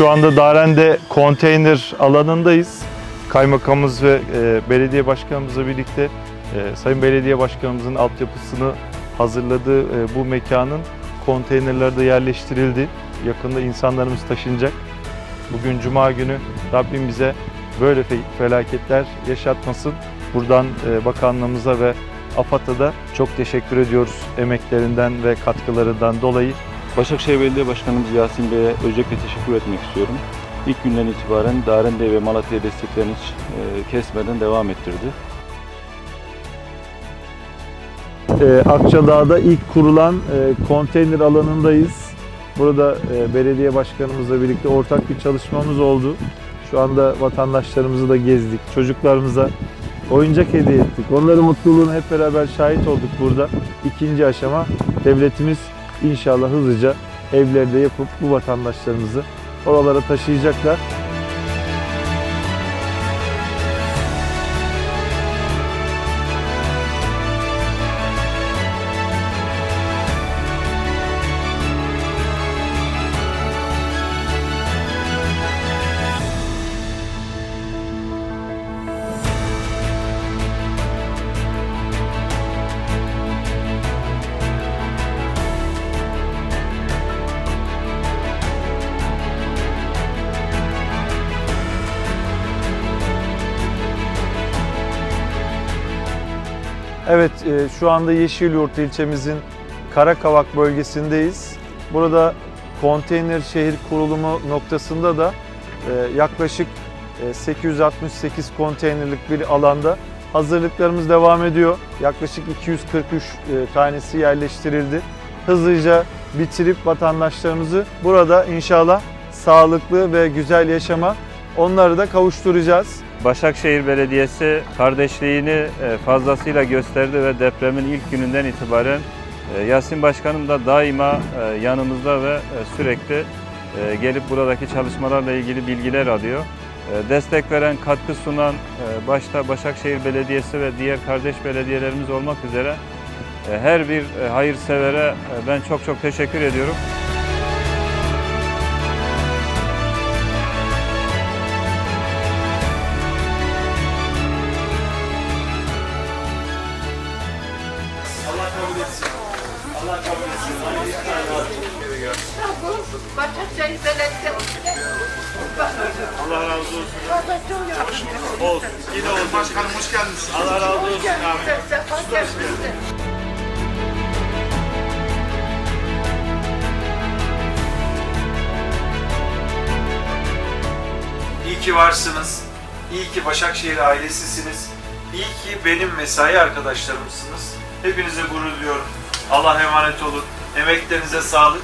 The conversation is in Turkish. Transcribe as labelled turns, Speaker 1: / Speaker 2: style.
Speaker 1: Şu anda Daren'de konteyner alanındayız. Kaymakamımız ve e, belediye başkanımızla birlikte e, Sayın Belediye Başkanımızın altyapısını hazırladığı e, bu mekanın konteynerlerde yerleştirildi. Yakında insanlarımız taşınacak. Bugün Cuma günü Rabbim bize böyle fe- felaketler yaşatmasın. Buradan e, bakanlığımıza ve AFAD'a da çok teşekkür ediyoruz emeklerinden ve katkılarından dolayı.
Speaker 2: Başakşehir Belediye Başkanımız Yasin Bey'e özellikle teşekkür etmek istiyorum. İlk günden itibaren Darende ve Malatya'ya desteklerini hiç e, kesmeden devam ettirdi.
Speaker 1: Ee, Akçadağ'da ilk kurulan e, konteyner alanındayız. Burada e, belediye başkanımızla birlikte ortak bir çalışmamız oldu. Şu anda vatandaşlarımızı da gezdik. Çocuklarımıza oyuncak hediye ettik. Onların mutluluğuna hep beraber şahit olduk burada. İkinci aşama devletimiz inşallah hızlıca evlerde yapıp bu vatandaşlarımızı oralara taşıyacaklar. Evet, e, şu anda Yeşilyurt ilçemizin Karakavak bölgesindeyiz. Burada konteyner şehir kurulumu noktasında da e, yaklaşık e, 868 konteynerlik bir alanda hazırlıklarımız devam ediyor. Yaklaşık 243 e, tanesi yerleştirildi. Hızlıca bitirip vatandaşlarımızı burada inşallah sağlıklı ve güzel yaşama onları da kavuşturacağız.
Speaker 3: Başakşehir Belediyesi kardeşliğini e, fazlasıyla gösterdi ve depremin ilk gününden itibaren e, Yasin Başkanım da daima e, yanımızda ve sürekli gelip buradaki çalışmalarla ilgili bilgiler alıyor. Destek veren, katkı sunan başta Başakşehir Belediyesi ve diğer kardeş belediyelerimiz olmak üzere her bir hayırsevere ben çok çok teşekkür ediyorum.
Speaker 4: Başakşehir Belediyesi.
Speaker 5: Allah razı olsun. Olsun. Yine olsun. Başkanım hoş geldiniz. Allah razı olsun.
Speaker 4: Sefa geldiniz.
Speaker 6: İyi ki varsınız. İyi ki Başakşehir ailesisiniz. İyi ki benim mesai arkadaşlarımsınız. Hepinize gurur duyuyorum. Allah emanet olun. Emeklerinize sağlık.